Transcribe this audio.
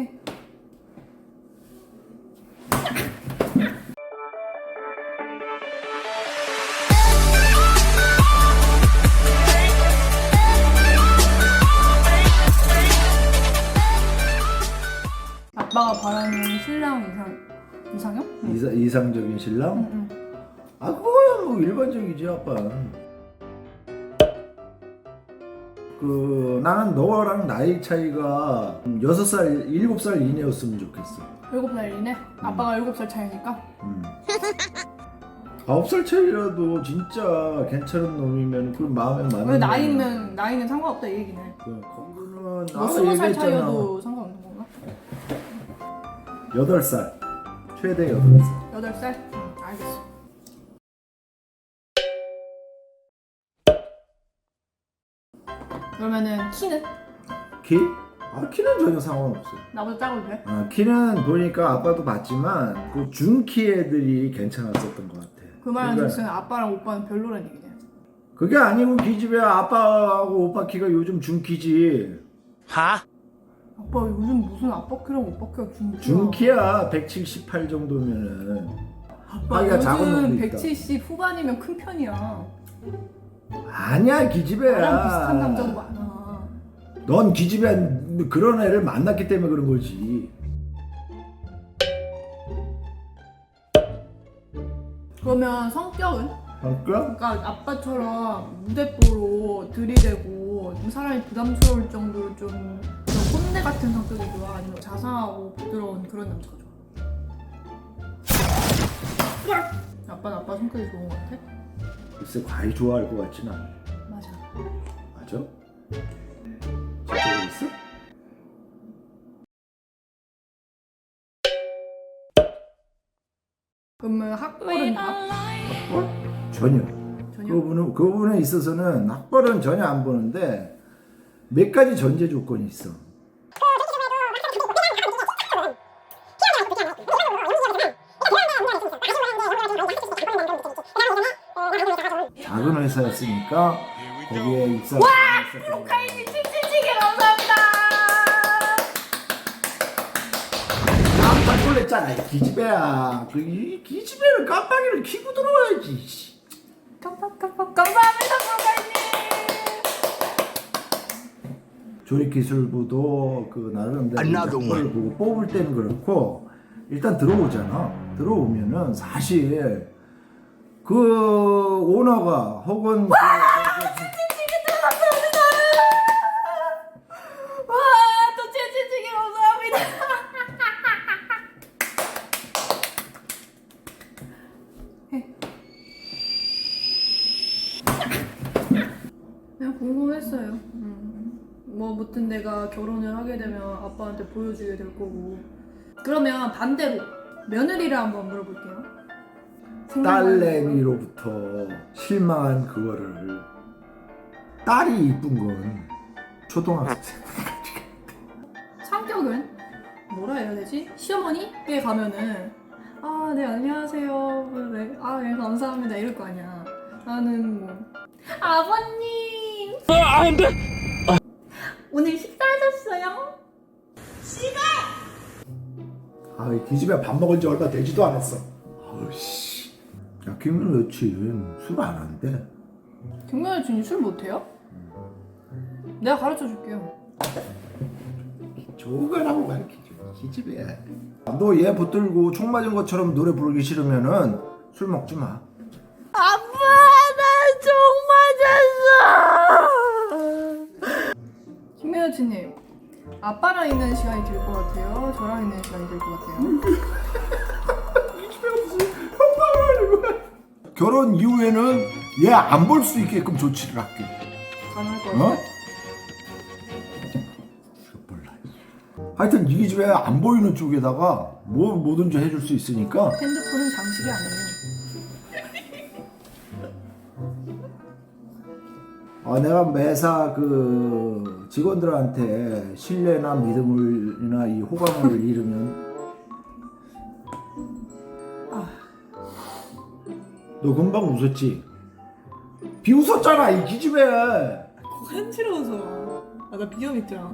해. 아빠가 바라는 신랑 이상 이상형? 응. 이사, 이상적인 신랑? 응, 응. 아 그거야 뭐 일반적이지 아빠는 그 나는 너랑 나이 차이가 6살, 7살 이내였으면 좋겠어 일곱 살 이내? 아빠가 일곱 살 차이니까. 음. 9살 차이라도 진짜 괜찮은 놈이면 그 마음에 맞는 왜 나이는 나이는 상관없다 이 얘기네. 그, 그거는 뭐나 스무 살 얘기했잖아 차이여도 상관없는 건가? 8살 최대 8살 여덟 살? 응, 알겠어. 그러면은 키는 키? 아 키는 전혀 상관없어 나보다 돼? 아, 키는 보니까 아빠도 봤지만 그 중키 애들이 괜찮았었던 것 같아 그 말은 그러니까 즉슨 아빠랑 오빠는 별로란 얘기네. 그게 아니고 기집애 아빠하고 오빠 키가 요즘 중키지 아빠 요즘 무슨 아빠 키랑 오빠 키가 중키야? 중키야 178 정도면은 아빠 작은 요즘 놈도 있다 170 후반이면 큰 편이야. 아니야 기집애야 비슷한 남자도 많아. 넌 기집애 그런 애를 만났기 때문에 그런 거지 그러면 성격은? 그러니까 그러니까 아빠처럼 무대뽀로 들이대고 좀 사람이 부담스러울 정도로 좀, 좀 꼰대 같은 성격이 좋아? 아니면 자상하고 부드러운 그런 남자가 좋아? 아빠는 아빠 성격이 좋은 것 같아? 글쎄 과히 좋아할 것 같진 않아 맞아. 맞아? 진짜 있어? 그러면 학벌은 다? 학벌? 전혀 전혀? 그 부분은, 그 부분에 있어서는 학벌은 전혀 안 보는데 몇 가지 전제 조건이 있어. 작은 회사였으니까 거기에 입사. 와! 브로카이님 찌찌찌개 감사합니다! 깜짝 놀랐잖아, 이 기집애야. 그, 이 기집애는 깜빡이를 켜고 들어와야지. 씨. 깜빡깜빡 감사합니다 브로카이님! 조립기술부도 그 나름대로 Another 작품을 보고 뽑을 때는 그렇고 일단 들어오잖아. 들어오면은 사실 그 오너가 혹은 그- 와, 또 찌찌찌개 감사합니다. 해. 그냥 궁금했어요. 음. 뭐 무튼 내가 결혼을 하게 되면 아빠한테 보여주게 될 거고. 그러면 반대로 며느리를 한번 물어볼게요. 딸내미로부터 실망한 그거를 딸이 이쁜 건 초등학생 성격은 뭐라 해야 되지? 시어머니께 가면은 아, 네, 안녕하세요. 네, 아, 네, 감사합니다. 이럴 거 아니야. 나는 뭐 아버님. 안 돼. 오늘 식사하셨어요? 아, 이 기집애 밥 먹은 지 얼마 되지도 않았어. 아우 씨. 야, 김민호 여친 술 안 한대. 김경현 진이 술 못해요? 내가 가르쳐 줄게요. 조그라고 가르쳐줘. 기집애. 너얘 붙들고 총 맞은 것처럼 노래 부르기 싫으면은 술 먹지 마. 아빠, 나총 맞았어. 진님, 아빠랑 있는 시간이 될 것 같아요? 저랑 있는 시간이 될 것 같아요? 결혼 이후에는 얘 안 볼 수 있게끔 조치를 할게. 가능할 것 어? 몰라. 하여튼 이 집에 안 보이는 쪽에다가 뭐 뭐든지 해줄 수 있으니까 핸드폰은 장식이 아니에요. 아, 내가 매사 그 직원들한테 신뢰나 믿음을이나 이 호감을 잃으면 너 금방 웃었지? 비웃었잖아 이 기집애 간지러워서. 아, 나 비염 있더라.